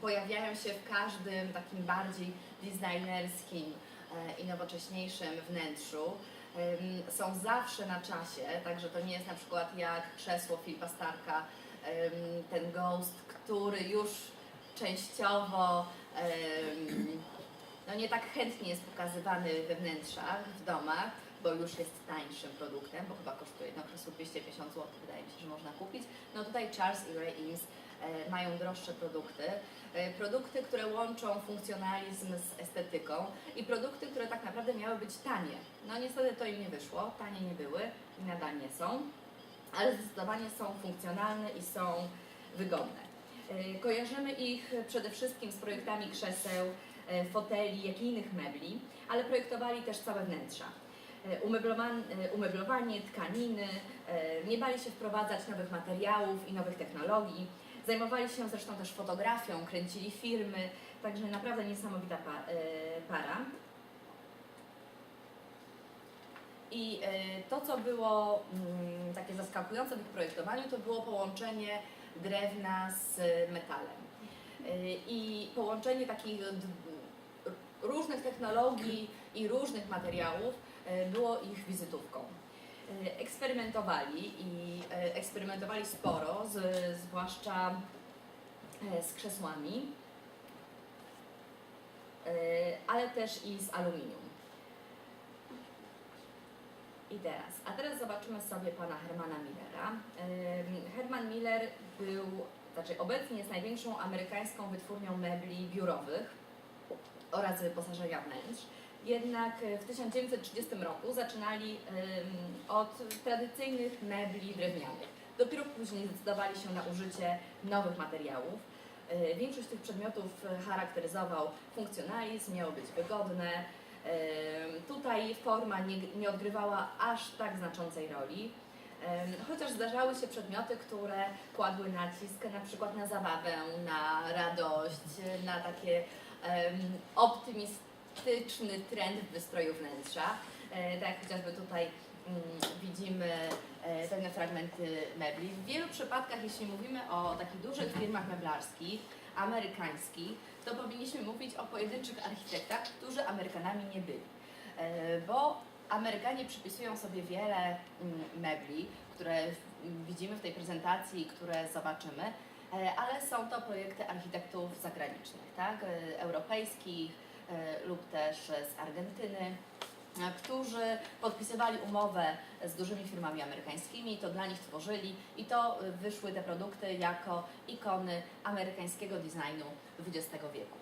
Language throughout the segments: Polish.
pojawiają się w każdym takim bardziej designerskim e, i nowocześniejszym wnętrzu. Są zawsze na czasie, także to nie jest na przykład jak krzesło Filipa Starka, ten Ghost, który już częściowo no nie tak chętnie jest pokazywany we wnętrzach, w domach, bo już jest tańszym produktem, bo chyba kosztuje jedno krzesło 250 zł, wydaje mi się, że można kupić. No tutaj Charles i Ray Eames mają droższe produkty. E, produkty, które łączą funkcjonalizm z estetyką i produkty, które tak naprawdę miały być tanie. No niestety to im nie wyszło, tanie nie były i nadal nie są, ale zdecydowanie są funkcjonalne i są wygodne. E, Kojarzymy ich przede wszystkim z projektami krzeseł, e, foteli, jak i innych mebli, ale projektowali też całe wnętrza. E, umeblowan- e, Umeblowanie, tkaniny, e, nie bali się wprowadzać nowych materiałów i nowych technologii. Zajmowali się zresztą też fotografią, kręcili filmy, także naprawdę niesamowita e, para. I e, to, co było mm, takie zaskakujące w ich projektowaniu, to było połączenie drewna z metalem. E, I połączenie takich różnych technologii i różnych materiałów było ich wizytówką. E, Eksperymentowali i e, eksperymentowali sporo, z, zwłaszcza e, z krzesłami, ale też i z aluminium. I teraz, a teraz zobaczymy sobie pana Hermana Millera. Herman Miller był, znaczy obecnie jest największą amerykańską wytwórnią mebli biurowych oraz wyposażenia wnętrz. Jednak e, w 1930 roku zaczynali od tradycyjnych mebli drewnianych. Dopiero później zdecydowali się na użycie nowych materiałów. E, Większość tych przedmiotów charakteryzował funkcjonalizm, miało być wygodne. Tutaj forma nie, nie odgrywała aż tak znaczącej roli. Chociaż zdarzały się przedmioty, które kładły nacisk na przykład na zabawę, na radość, na takie em, optymistyczny trend wystroju wnętrza. E, tak chociażby tutaj mm, widzimy e, pewne fragmenty mebli. W wielu przypadkach, jeśli mówimy o takich dużych firmach meblarskich, amerykańskich, to powinniśmy mówić o pojedynczych architektach, którzy Amerykanami nie byli. E, Bo Amerykanie przypisują sobie wiele mm, mebli, które w- widzimy w tej prezentacji, które zobaczymy, ale są to projekty architektów zagranicznych, tak? europejskich lub też z Argentyny, e, którzy podpisywali umowę z dużymi firmami amerykańskimi, to dla nich tworzyli i to e, wyszły te produkty jako ikony amerykańskiego designu XX wieku.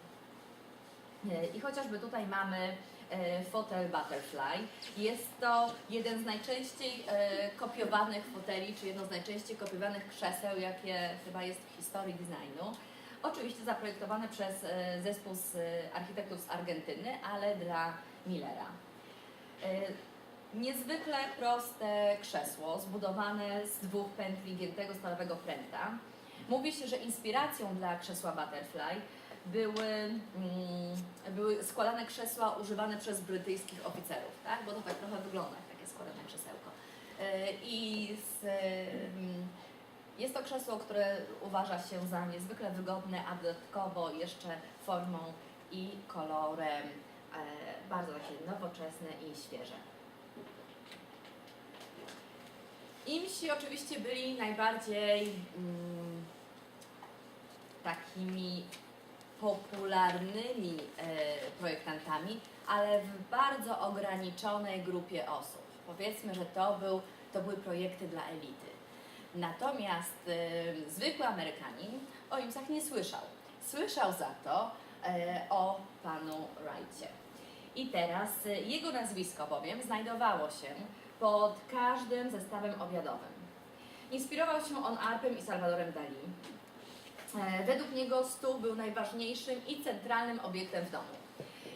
E, I chociażby tutaj mamy e, fotel Butterfly. Jest to jeden z najczęściej e, kopiowanych foteli, czy jedno z najczęściej kopiowanych krzeseł, jakie chyba jest w historii designu. Oczywiście zaprojektowane przez e, zespół z e, architektów z Argentyny, ale dla Millera. E, Niezwykle proste krzesło, zbudowane z dwóch pętli giętego stalowego pręta. Mówi się, że inspiracją dla krzesła Butterfly były, mm, były składane krzesła używane przez brytyjskich oficerów, tak? bo to tak trochę wygląda jak takie składane krzesełko. I z, mm, jest to krzesło, które uważa się za niezwykle wygodne, a dodatkowo jeszcze formą i kolorem e, bardzo takie nowoczesne i świeże. Imsi oczywiście byli najbardziej mm, takimi popularnymi e, projektantami, ale w bardzo ograniczonej grupie osób. Powiedzmy, że to, był, to były projekty dla elity. Natomiast e, zwykły Amerykanin o Imsach nie słyszał. Słyszał za to e, o panu Wrightie. I teraz e, jego nazwisko bowiem znajdowało się pod każdym zestawem obiadowym. Inspirował się on Arpem i Salvadorem Dali. E, Według niego stół był najważniejszym i centralnym obiektem w domu.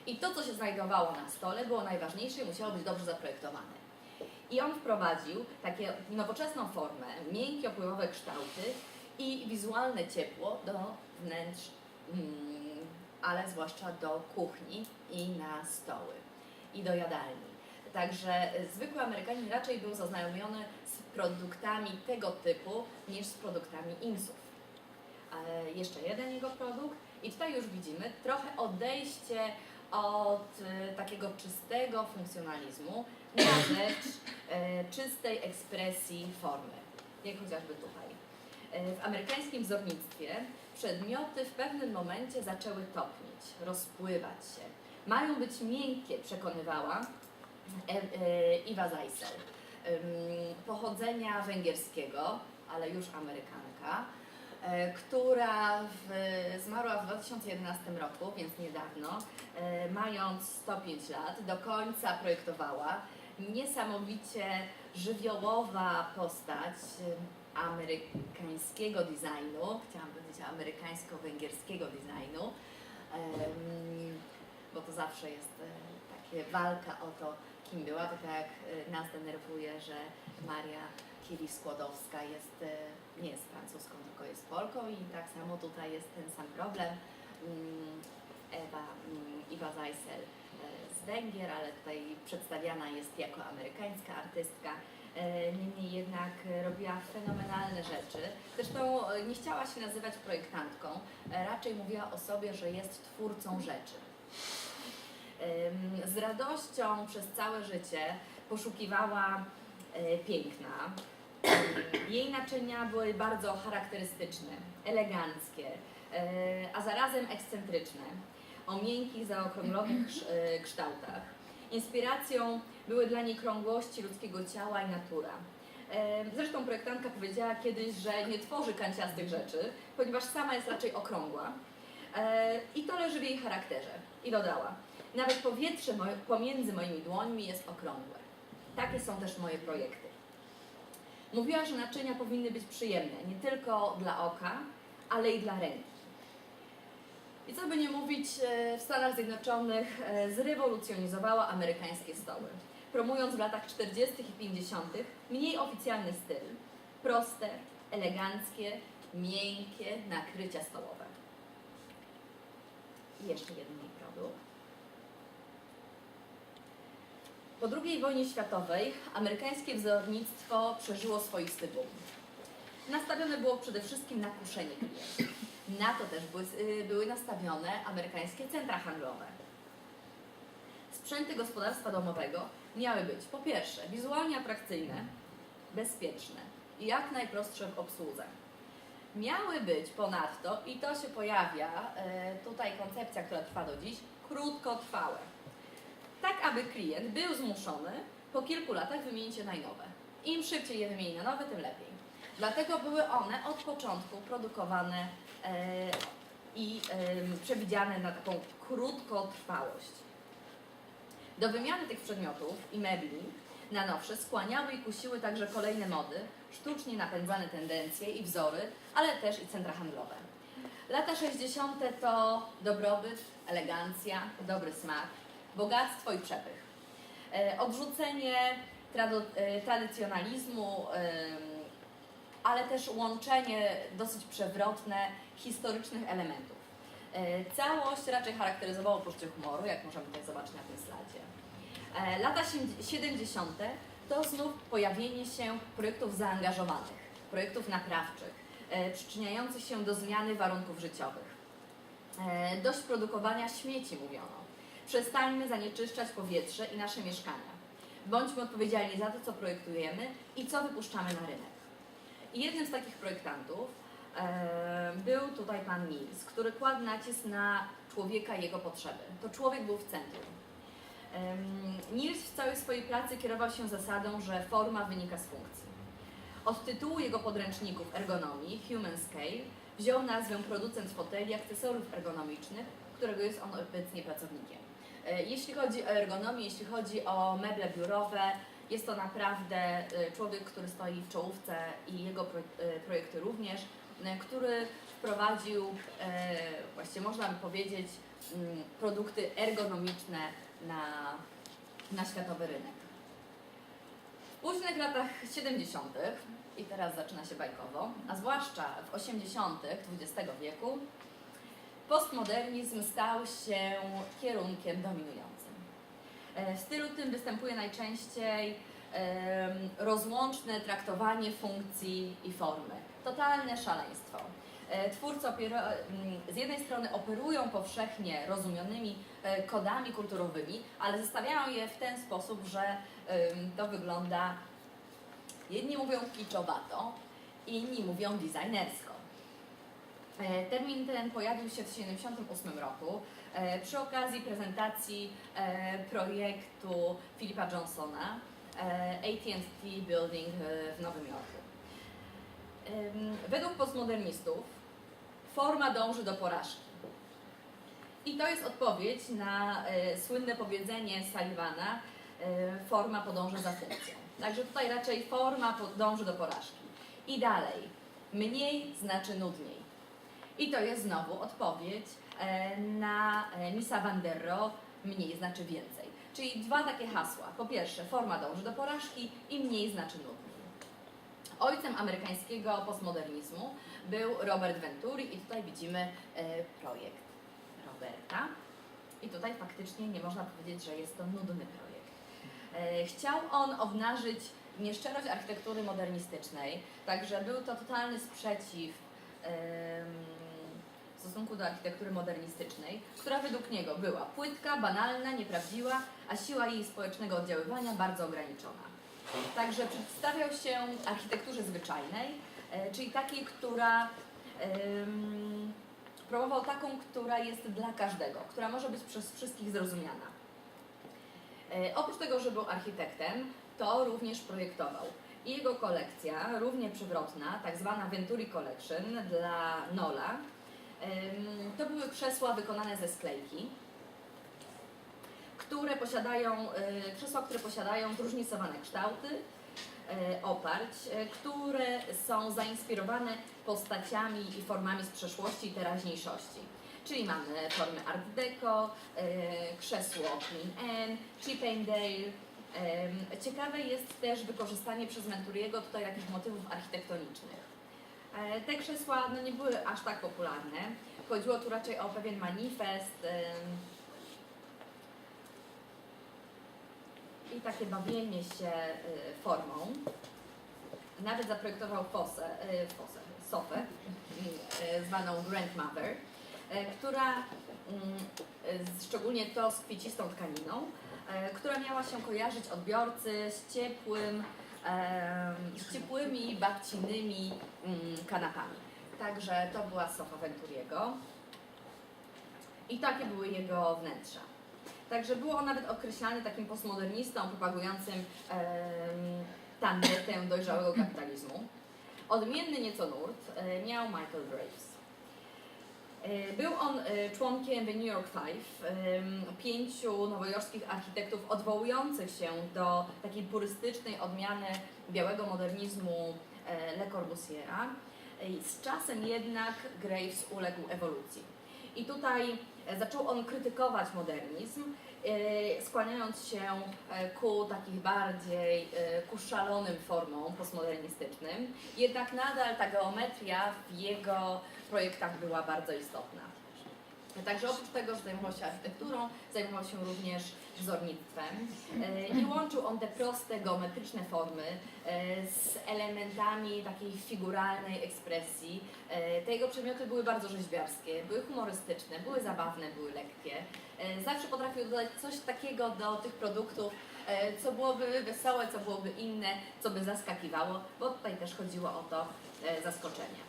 I to, co się znajdowało na stole, było najważniejsze i musiało być dobrze zaprojektowane. I on wprowadził takie nowoczesną formę, miękkie, opływowe kształty i wizualne ciepło do wnętrz, mm, ale zwłaszcza do kuchni i na stoły i do jadalni. Także y, zwykły Amerykanin raczej był zaznajomiony z produktami tego typu niż z produktami IMSów. E, Jeszcze jeden jego produkt I tutaj już widzimy trochę odejście od e, takiego czystego funkcjonalizmu na rzecz e, czystej ekspresji formy, jak chociażby tutaj. E, w amerykańskim wzornictwie przedmioty w pewnym momencie zaczęły topnieć, rozpływać się. Mają być miękkie, przekonywała e, Iwa. Ym, Pochodzenia węgierskiego, ale już Amerykanka, która w, zmarła w 2011 roku, więc niedawno, mając 105 lat, do końca projektowała niesamowicie żywiołowa postać amerykańskiego designu, chciałam powiedzieć amerykańsko-węgierskiego designu, bo to zawsze jest e, takie walka o to, kim była, to tak jak e, nas denerwuje, że Maria Curie-Skłodowska jest, e, nie jest francuską, tylko jest Polką i tak samo tutaj jest ten sam problem. Mm, Ewa, mm, Iwa Zeissel e, z Węgier, ale tutaj przedstawiana jest jako amerykańska artystka. E, Niemniej jednak robiła fenomenalne rzeczy. Zresztą e, nie chciała się nazywać projektantką, e, raczej mówiła o sobie, że jest twórcą rzeczy. Z radością przez całe życie poszukiwała piękna. Jej naczynia były bardzo charakterystyczne, eleganckie, a zarazem ekscentryczne, o miękkich, zaokrąglonych e, kształtach. Inspiracją były dla niej krągłości ludzkiego ciała i natura. E, Zresztą projektantka powiedziała kiedyś, że nie tworzy kanciastych rzeczy, ponieważ sama jest raczej okrągła. E, I to leży w jej charakterze. I dodała, nawet powietrze pomiędzy moimi dłońmi jest okrągłe. Takie są też moje projekty. Mówiła, że naczynia powinny być przyjemne, nie tylko dla oka, ale i dla ręki. I co by nie mówić, e, w Stanach Zjednoczonych e, zrewolucjonizowała amerykańskie stoły, promując w latach 40. i 50. mniej oficjalny styl, proste, eleganckie, miękkie nakrycia stołowe. I jeszcze jeden jej produkt. Po II wojnie światowej amerykańskie wzornictwo przeżyło swoisty boom. Nastawione było przede wszystkim na kuszenie klientów. Na to też były, y, były nastawione amerykańskie centra handlowe. Sprzęty gospodarstwa domowego miały być po pierwsze wizualnie atrakcyjne, bezpieczne i jak najprostsze w obsłudze. Miały być ponadto, i to się pojawia, e, tutaj koncepcja, która trwa do dziś, krótkotrwałe. Tak, aby klient był zmuszony po kilku latach wymienić je na. Im szybciej je wymieni na nowe, tym lepiej. Dlatego były one od początku produkowane e, i em, przewidziane na taką krótkotrwałość. Do wymiany tych przedmiotów i mebli na nowsze skłaniały i kusiły także kolejne mody, sztucznie napędzane tendencje i wzory, ale też i centra handlowe. Lata 60. to dobrobyt, elegancja, dobry smak, bogactwo i przepych. E, Odrzucenie e, tradycjonalizmu, ale też łączenie dosyć przewrotne historycznych elementów. E, Całość raczej charakteryzowało poczucie humoru, jak możemy tutaj zobaczyć na tym slajdzie. E, Lata siedem- 70. to znów pojawienie się projektów zaangażowanych, projektów naprawczych, e, przyczyniających się do zmiany warunków życiowych. Dość produkowania śmieci, mówiono. Przestańmy zanieczyszczać powietrze i nasze mieszkania. Bądźmy odpowiedzialni za to, co projektujemy i co wypuszczamy na rynek. Jednym z takich projektantów e, był tutaj pan Mills, który kładł nacisk na człowieka i jego potrzeby. To człowiek był w centrum. Em, Mills w całej swojej pracy kierował się zasadą, że forma wynika z funkcji. Od tytułu jego podręczników ergonomii, Human Scale, wziął nazwę producent foteli akcesoriów ergonomicznych, którego jest on obecnie pracownikiem. E, Jeśli chodzi o ergonomię, jeśli chodzi o meble biurowe, jest to naprawdę e, człowiek, który stoi w czołówce i jego e, projekty również, e, który wprowadził, właściwie można by powiedzieć, mm, produkty ergonomiczne na, na światowy rynek. W późnych latach 70. i teraz zaczyna się bajkowo, a zwłaszcza w 80. XX wieku, postmodernizm stał się kierunkiem dominującym. E, stylu tym występuje najczęściej rozłączne traktowanie funkcji i formy. Totalne szaleństwo. E, Twórcy mm, z jednej strony operują powszechnie rozumionymi e, kodami kulturowymi, ale zestawiają je w ten sposób, że to wygląda, jedni mówią kiczowato, inni mówią designersko. Termin ten pojawił się w 1978 roku przy okazji prezentacji e, projektu Philipa Johnsona e, AT&T Building e, w Nowym Jorku. Według postmodernistów forma dąży do porażki. I to jest odpowiedź na e, słynne powiedzenie Sullivana e, forma podąża za funkcją. Także tutaj raczej forma podąży do porażki. I dalej, mniej znaczy nudniej. I to jest znowu odpowiedź e, na e, Misa van der Rohe, mniej znaczy więcej. Czyli dwa takie hasła. Po pierwsze, forma dąży do porażki i mniej znaczy nudniej. Ojcem amerykańskiego postmodernizmu był Robert Venturi i tutaj widzimy e, projekt Roberta. I tutaj faktycznie nie można powiedzieć, że jest to nudny projekt. E, Chciał on obnażyć nieszczerość architektury modernistycznej, także był to totalny sprzeciw w stosunku do architektury modernistycznej, która według niego była płytka, banalna, nieprawdziwa, a siła jej społecznego oddziaływania bardzo ograniczona. Także przedstawiał się architekturze zwyczajnej, e, czyli takiej, która em, promował taką, która jest dla każdego, która może być przez wszystkich zrozumiana. E, Oprócz tego, że był architektem, to również projektował. I jego kolekcja, równie przewrotna, tak zwana Venturi Collection dla Nola, to były krzesła wykonane ze sklejki, które posiadają, e, krzesła, które posiadają zróżnicowane kształty, e, oparć, e, które są zainspirowane postaciami i formami z przeszłości i teraźniejszości. Czyli mamy formy Art Deco, krzesło Queen Anne, Chippendale. Ciekawe jest też wykorzystanie przez Venturiego tutaj takich motywów architektonicznych. E, Te krzesła no, nie były aż tak popularne. Chodziło tu raczej o pewien manifest i takie bawienie się y, formą. Nawet zaprojektował fosę, y, fosę sofę zwaną Grandmother, która mm, szczególnie to z kwiecistą tkaniną, która miała się kojarzyć odbiorcy z ciepłym, z ciepłymi babcinymi mm, kanapami. Także to była sofa Venturiego i takie były jego wnętrza. Także był on nawet określany takim postmodernistą propagującym tandetę dojrzałego kapitalizmu. Odmienny nieco nurt e, miał Michael Graves. E, Był on e, członkiem The New York Five, em, pięciu nowojorskich architektów odwołujących się do takiej purystycznej odmiany białego modernizmu e, Le Corbusiera. E, Z czasem jednak Graves uległ ewolucji. I tutaj e, zaczął on krytykować modernizm, e, skłaniając się e, ku takich bardziej ku szalonym formom postmodernistycznym. Jednak nadal ta geometria w jego projektach była bardzo istotna. Także oprócz tego, że zajmował się architekturą, zajmował się również wzornictwem e, i łączył on te proste, geometryczne formy e, z elementami takiej figuralnej ekspresji. E, Te jego przedmioty były bardzo rzeźbiarskie, były humorystyczne, były zabawne, były lekkie. Zawsze potrafił dodać coś takiego do tych produktów, co byłoby wesołe, co byłoby inne, co by zaskakiwało, bo tutaj też chodziło o to zaskoczenie.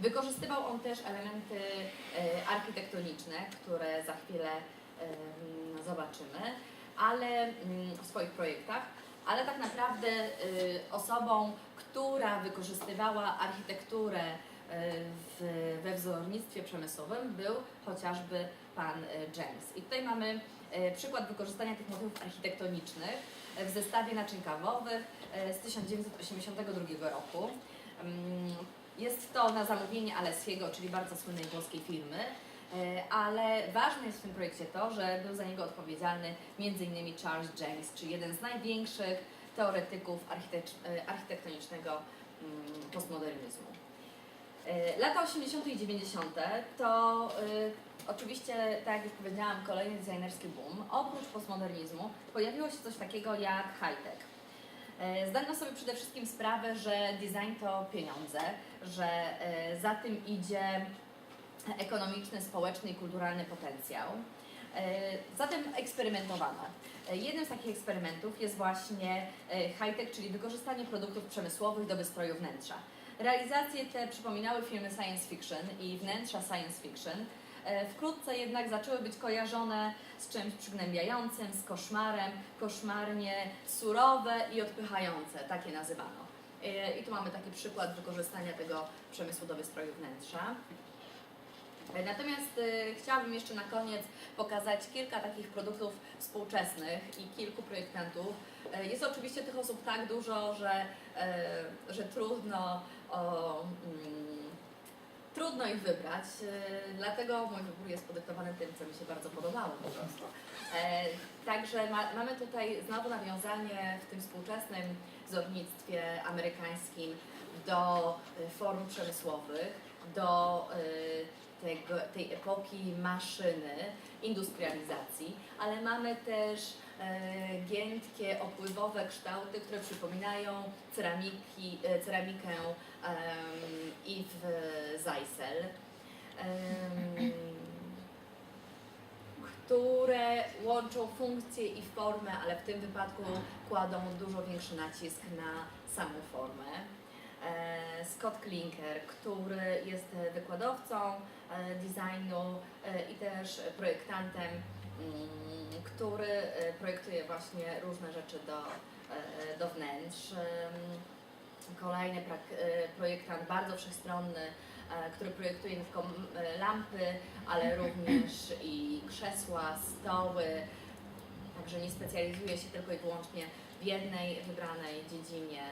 Wykorzystywał on też elementy architektoniczne, które za chwilę zobaczymy, ale mm, w swoich projektach, ale tak naprawdę e, osobą, która wykorzystywała architekturę e, w, we wzornictwie przemysłowym był chociażby pan e, James. I tutaj mamy przykład wykorzystania tych motywów architektonicznych w zestawie naczyń kawowych z 1982 roku. Mm, jest to na zamówienie Alessiego, czyli bardzo słynnej włoskiej firmy, ale ważne jest w tym projekcie to, że był za niego odpowiedzialny m.in. Charles James, czyli jeden z największych teoretyków e, architektonicznego mm, postmodernizmu. E, Lata 80. i 90. to oczywiście, tak jak już powiedziałam, kolejny designerski boom. Oprócz postmodernizmu pojawiło się coś takiego jak high-tech. E, Zdano sobie przede wszystkim sprawę, że design to pieniądze, że e, za tym idzie ekonomiczny, społeczny i kulturalny potencjał. E, Zatem eksperymentowano. E, Jednym z takich eksperymentów jest właśnie e, high-tech, czyli wykorzystanie produktów przemysłowych do wystroju wnętrza. Realizacje te przypominały filmy science fiction i wnętrza science fiction. Wkrótce jednak zaczęły być kojarzone z czymś przygnębiającym, z koszmarem, koszmarnie surowe i odpychające, takie nazywano. I tu mamy taki przykład wykorzystania tego przemysłu do wystroju wnętrza. E, Natomiast e, chciałabym jeszcze na koniec pokazać kilka takich produktów współczesnych i kilku projektantów. E, Jest oczywiście tych osób tak dużo, że, że trudno, o, mm, trudno ich wybrać. Dlatego mój wybór jest podyktowany tym, co mi się bardzo podobało po prostu. Także ma, mamy tutaj znowu nawiązanie w tym współczesnym wzornictwie amerykańskim do form przemysłowych, do tego, tej epoki maszyny, industrializacji, ale mamy też e, giętkie, opływowe kształty, które przypominają ceramiki, e, ceramikę em, Yves Zeissel, które łączą funkcję i formę, ale w tym wypadku kładą dużo większy nacisk na samą formę. E, Scott Klinker, który jest wykładowcą e, designu e, i też projektantem, mm, który projektuje właśnie różne rzeczy do, do wnętrz. Kolejny projektant bardzo wszechstronny, który projektuje nie tylko lampy, ale również i krzesła, stoły. Także nie specjalizuje się tylko i wyłącznie w jednej wybranej dziedzinie.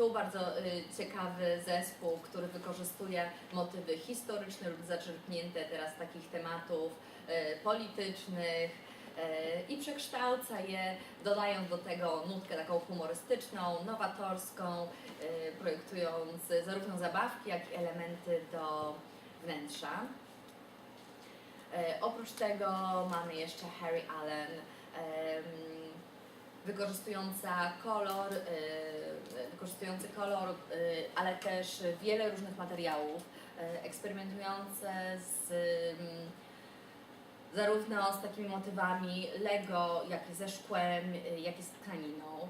Tu bardzo y, ciekawy zespół, który wykorzystuje motywy historyczne lub zaczerpnięte teraz takich tematów y, politycznych y, i przekształca je, dodając do tego nutkę taką humorystyczną, nowatorską, projektując zarówno zabawki, jak i elementy do wnętrza. Oprócz tego mamy jeszcze Harry Allen, wykorzystująca kolor, e, wykorzystujący kolor, e, ale też wiele różnych materiałów, e, eksperymentujące z mm, zarówno z takimi motywami Lego, jak i ze szkłem, jak i z tkaniną.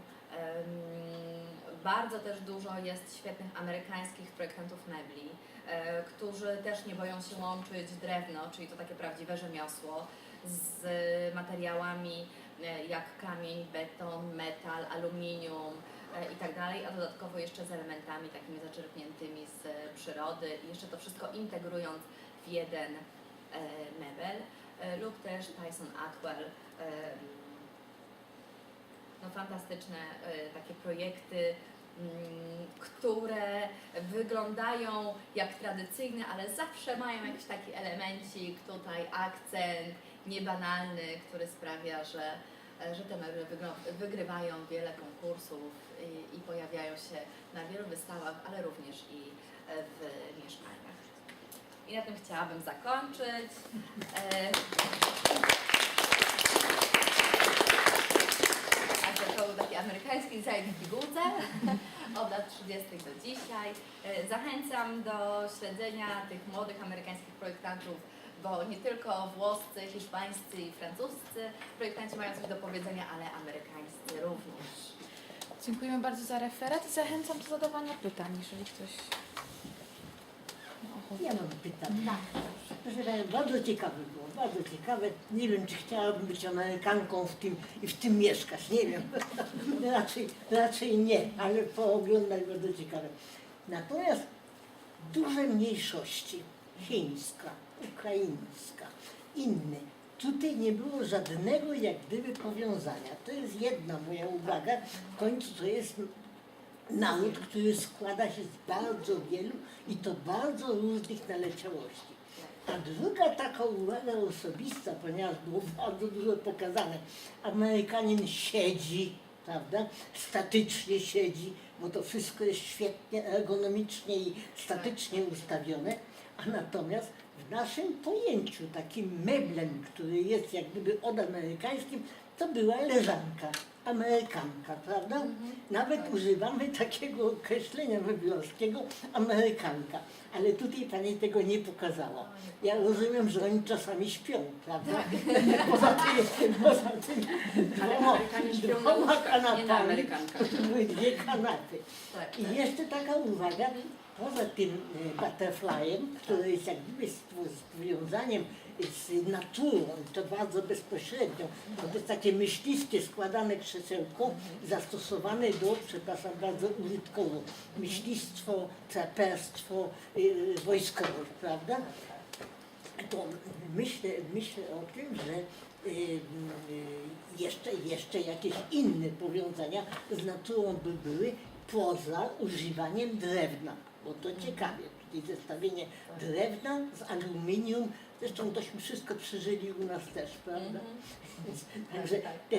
Bardzo też dużo jest świetnych amerykańskich projektantów mebli, e, którzy też nie boją się łączyć drewno, czyli to takie prawdziwe rzemiosło, z materiałami jak kamień, beton, metal, aluminium e, i tak dalej, a dodatkowo jeszcze z elementami takimi zaczerpniętymi z e, przyrody i jeszcze to wszystko integrując w jeden e, mebel e, lub też Tyson Atwell. No, fantastyczne e, takie projekty, mm, które wyglądają jak tradycyjne, ale zawsze mają jakiś taki elemencik, tutaj akcent niebanalny, który sprawia, że, e, że te meble wygrywają wiele konkursów i, i pojawiają się na wielu wystawach, ale również i e, w mieszkaniach. I na tym chciałabym zakończyć. E, to był taki amerykański design w pigułce od lat 30. do dzisiaj. E, Zachęcam do śledzenia tych młodych amerykańskich projektantów, bo nie tylko włoscy, hiszpańscy i francuscy projektanci mają coś do powiedzenia, ale amerykańscy również. Dziękujemy bardzo za referat i zachęcam do zadawania pytań, jeżeli ktoś ma ochotę. Ja mam pytanie. Proszę Pani, bardzo ciekawe było, bardzo ciekawe. Nie wiem, czy chciałabym być Amerykanką w tym, i w tym mieszkać, nie wiem. raczej, raczej nie, ale pooglądać bardzo ciekawe. Natomiast duże mniejszości, chińska, ukraińska, inne, tutaj nie było żadnego jak gdyby powiązania. To jest jedna moja uwaga. W końcu to jest naród, który składa się z bardzo wielu i to bardzo różnych naleciałości. A druga taka uwaga osobista, ponieważ było bardzo dużo pokazane. Amerykanin siedzi, prawda? Statycznie siedzi, bo to wszystko jest świetnie ergonomicznie i statycznie ustawione. A natomiast w naszym pojęciu takim meblem, który jest jak gdyby odamerykańskim, to była leżanka, amerykanka, prawda? Mhm. Nawet Tak. używamy takiego określenia wybiorskiego, amerykanka. Ale tutaj pani tego nie pokazała. Ja rozumiem, że oni czasami śpią, prawda? Poza tym, poza tym Ale dwoma, dwoma kanapami Amerykankach. były dwie kanapy. Tak, I jeszcze taka uwaga, poza tym e, butterflyem, który jest jakby związaniem z naturą, to bardzo bezpośrednio, to jest takie myśliwskie składane krzesełko zastosowane do, przepraszam bardzo, użytkowo, myślistwo, traperstwo y, wojskowe, prawda? To myślę, myślę o tym, że y, y, jeszcze, jeszcze jakieś inne powiązania z naturą by były poza używaniem drewna, bo to ciekawie, tutaj zestawienie drewna z aluminium, zresztą tośmy wszystko przeżyli u nas też, prawda? Mhm. Więc, Także te,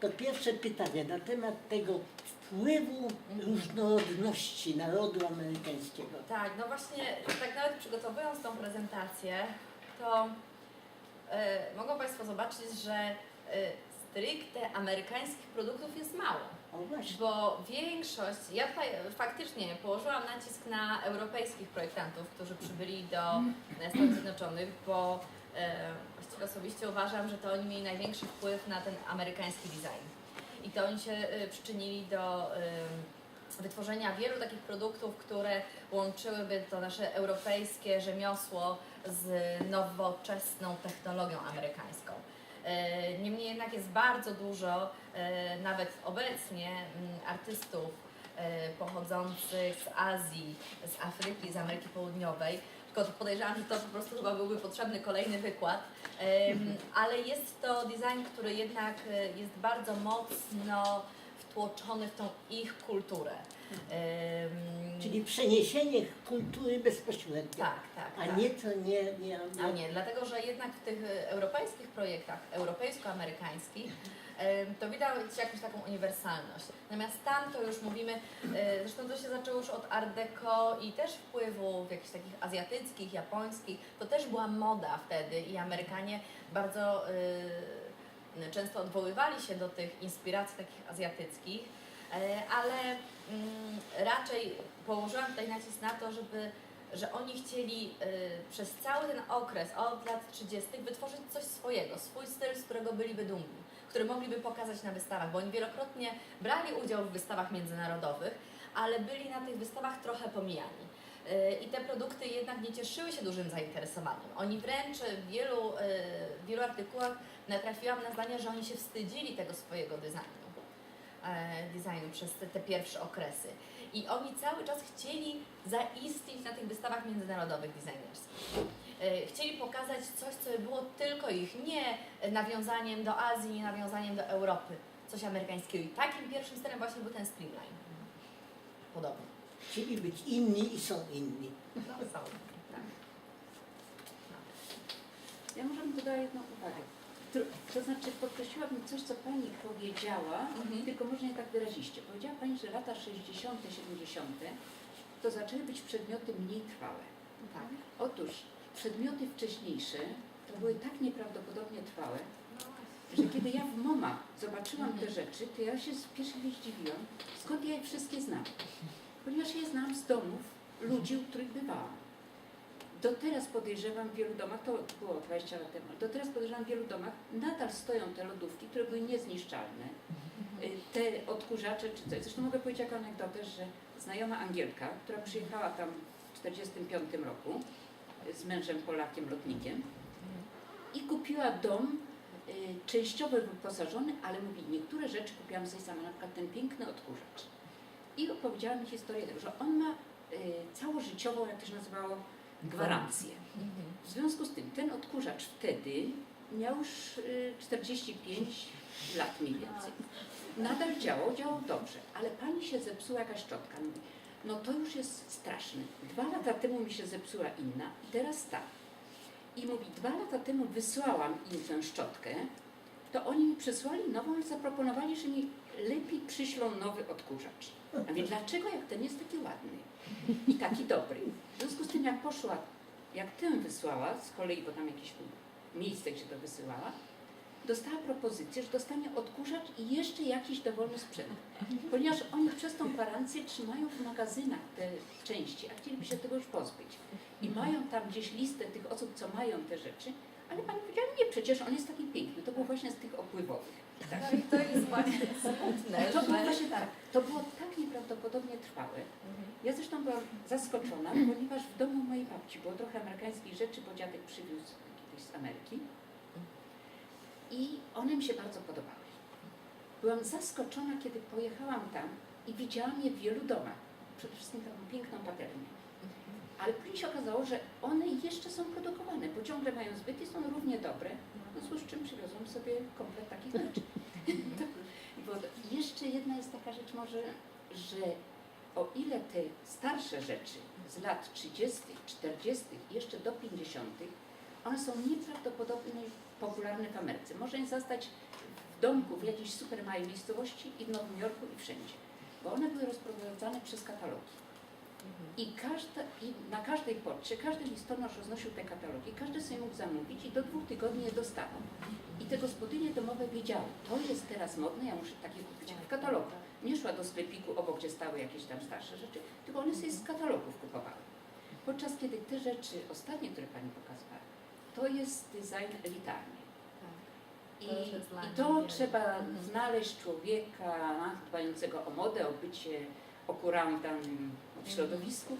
to pierwsze pytanie na temat tego wpływu różnorodności narodu amerykańskiego. Tak, no właśnie, tak nawet przygotowując tą prezentację, to e, mogą Państwo zobaczyć, że e, stricte amerykańskich produktów jest mało. Bo większość, ja tutaj faktycznie położyłam nacisk na europejskich projektantów, którzy przybyli do e, Stanów Zjednoczonych, bo e, właściwie osobiście uważam, że to oni mieli największy wpływ na ten amerykański design. I to oni się e, przyczynili do e, wytworzenia wielu takich produktów, które łączyłyby to nasze europejskie rzemiosło z nowoczesną technologią amerykańską. E, Niemniej jednak jest bardzo dużo, e, nawet obecnie, mm, artystów e, pochodzących z Azji, z Afryki, z Ameryki Południowej. Tylko podejrzewam, że to po prostu chyba byłby potrzebny kolejny wykład. Ale jest to design, który jednak jest bardzo mocno wtłoczony w tą ich kulturę. Czyli przeniesienie kultury bezpośrednio. tak, tak. A tak. nie to nie, nie, A nie, dlatego że jednak w tych e, europejskich projektach, europejsko-amerykańskich, to widać jakąś taką uniwersalność. Natomiast tam to już mówimy, e, zresztą to się zaczęło już od Art Deco i też wpływów jakichś takich azjatyckich, japońskich. To też była moda wtedy i Amerykanie bardzo e, często odwoływali się do tych inspiracji takich azjatyckich, e, ale mm, raczej położyłam tutaj nacisk na to, żeby że oni chcieli y, przez cały ten okres od lat 30. wytworzyć coś swojego, swój styl, z którego byliby dumni, który mogliby pokazać na wystawach, bo oni wielokrotnie brali udział w wystawach międzynarodowych, ale byli na tych wystawach trochę pomijani. Y, I te produkty jednak nie cieszyły się dużym zainteresowaniem. Oni wręcz w wielu, w wielu artykułach natrafiłam na zdanie, że oni się wstydzili tego swojego designu e, designu przez te, te pierwsze okresy. I oni cały czas chcieli zaistnieć na tych wystawach międzynarodowych designerskich. E, Chcieli pokazać coś, co było tylko ich, nie nawiązaniem do Azji, nie nawiązaniem do Europy, coś amerykańskiego. I takim pierwszym stylem właśnie był ten streamline. Podobno. Chcieli być inni i są inni. No, są, tak. Ja może bym dodała jedną uwagę. To, znaczy podkreśliłabym coś, co Pani powiedziała, Mhm. tylko może nie tak wyraziście. Powiedziała Pani, że lata 60., 70. to zaczęły być przedmioty mniej trwałe. tak. Otóż przedmioty wcześniejsze to były tak nieprawdopodobnie trwałe, No że kiedy ja w MoMA zobaczyłam Mhm. te rzeczy, to ja się z pierwszej chwili zdziwiłam, skąd ja je wszystkie znam. Ponieważ je znam z domów ludzi, u których bywałam. Do teraz podejrzewam w wielu domach, to było 20 lat temu, do teraz podejrzewam w wielu domach, nadal stoją te lodówki, które były niezniszczalne. Y, Te odkurzacze czy coś. Zresztą mogę powiedzieć jako anegdotę, że znajoma Angielka, która przyjechała tam w 1945 roku y, z mężem Polakiem, lotnikiem i kupiła dom y, częściowo wyposażony, ale mówi, niektóre rzeczy kupiłam sobie sama, na przykład ten piękny odkurzacz. I opowiedziała mi historię tego, że on ma całożyciową, jak to się nazywało, gwarancję. Mhm. W związku z tym ten odkurzacz wtedy miał już y, 45 lat mniej więcej. Nadal działał, działał dobrze, ale pani się zepsuła jakaś szczotka. Mówi, No to już jest straszne. Dwa lata temu mi się zepsuła inna i teraz ta. I mówi, dwa lata temu wysłałam im tę szczotkę, to oni mi przysłali nową i zaproponowali, że mi lepiej przyślą nowy odkurzacz. A mówię, dlaczego jak ten jest taki ładny i taki dobry? W związku z tym jak poszła, jak tę wysłała, z kolei, bo tam jakieś miejsce, gdzie to wysyłała, dostała propozycję, że dostanie odkurzacz i jeszcze jakiś dowolny sprzęt. Ponieważ oni przez tą gwarancję trzymają w magazynach te części, a chcieliby się tego już pozbyć. I mają tam gdzieś listę tych osób, co mają te rzeczy, ale pani powiedziała, nie, przecież on jest taki piękny. To był właśnie z tych opływowych. No i to jest właśnie smutne, To było właśnie tak. To było tak nieprawdopodobnie trwałe. Mhm. Ja zresztą byłam zaskoczona, ponieważ w domu mojej babci było trochę amerykańskich rzeczy, bo dziadek przywiózł kiedyś z Ameryki. I one mi się bardzo podobały. Byłam zaskoczona, kiedy pojechałam tam i widziałam je w wielu domach. Przede wszystkim taką piękną patelnię. Ale później się okazało, że one jeszcze są produkowane, bo ciągle mają zbyt i są równie dobre. W związku z czym przywiozłam sobie komplet takich rzeczy. I jeszcze jedna jest taka rzecz może, że o ile te starsze rzeczy z lat 30., 40., i jeszcze do 50., one są nieprawdopodobnie popularne w Ameryce. Można je zastać w domku w jakiejś super małej miejscowości i w Nowym Jorku i wszędzie. Bo one były rozprowadzane przez katalogi. I, każda, I na każdej poczcie, każdy listonosz roznosił te katalogi, każdy sobie mógł zamówić i do dwóch tygodni je dostawał. I te gospodynie domowe wiedziały, to jest teraz modne, ja muszę takie kupić w katalogu. Nie szła do sklepiku obok, gdzie stały jakieś tam starsze rzeczy, tylko one sobie z katalogów kupowały. Podczas kiedy te rzeczy ostatnie, które Pani pokazywała, to jest design elitarny. I, I to trzeba Mhm. znaleźć człowieka dbającego o modę, o bycie okurantem w środowisku.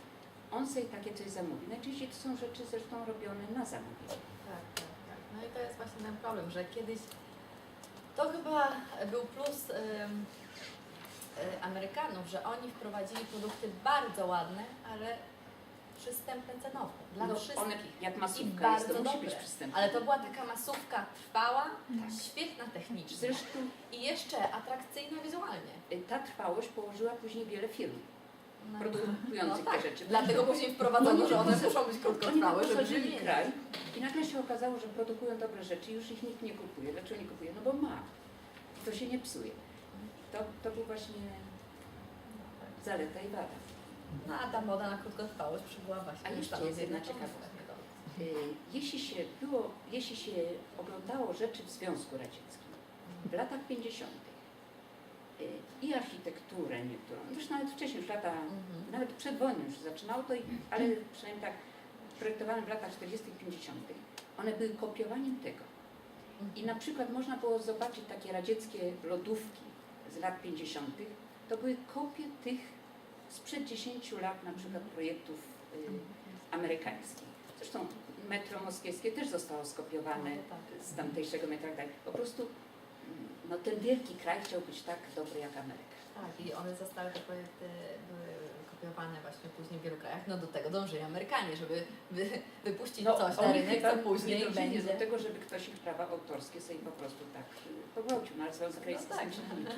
On sobie takie coś zamówi. Najczęściej to są rzeczy zresztą robione na zamówienie. Tak, tak, tak. No i to jest właśnie ten problem, że kiedyś to chyba był plus y, Amerykanów, że oni wprowadzili produkty bardzo ładne, ale przystępne cenowo dla No, wszystkich. one, jak I masówka jest, bardzo to musi dobre. być przystępne. Ale to była taka masówka trwała, Tak. świetna technicznie Zresztą i jeszcze atrakcyjna wizualnie. ta trwałość położyła później wiele firm produkujących no tak. te rzeczy. Dlatego później wprowadzono, że one muszą być krótkotrwałe, żeby wymienić. kraj i nagle się okazało, że produkują dobre rzeczy i już ich nikt nie kupuje. Dlaczego nie kupuje? No bo ma. I to się nie psuje. To, to był właśnie zaleta i wada. No a ta moda na krótkotrwałość przybyła właśnie A ze jeszcze jest jedna ciekawostka. Y, Jeśli się, było, jeśli się oglądało rzeczy w Związku Radzieckim w latach 50. i architekturę niektórą, zresztą nawet wcześniej, już lata, Mhm. nawet przed wojną już zaczynało to, i- ale przynajmniej tak projektowane w latach 40. i 50. One były kopiowaniem tego. I na przykład można było zobaczyć takie radzieckie lodówki z lat 50. To były kopie tych sprzed 10 lat na przykład projektów y, amerykańskich. Zresztą metro moskiewskie też zostało skopiowane No tak. z tamtejszego metra. tak. Po prostu no, ten wielki kraj chciał być tak dobry jak Ameryka. Tak, i one zostały, te projekty były kopiowane właśnie później w wielu krajach. No do tego dążyli Amerykanie, żeby wy, wypuścić coś na rynek, co później nie będzie. do tego, żeby ktoś ich prawa autorskie sobie po prostu tak pogwałcił, no ale Związek Radziecki tak. sam się naliczył.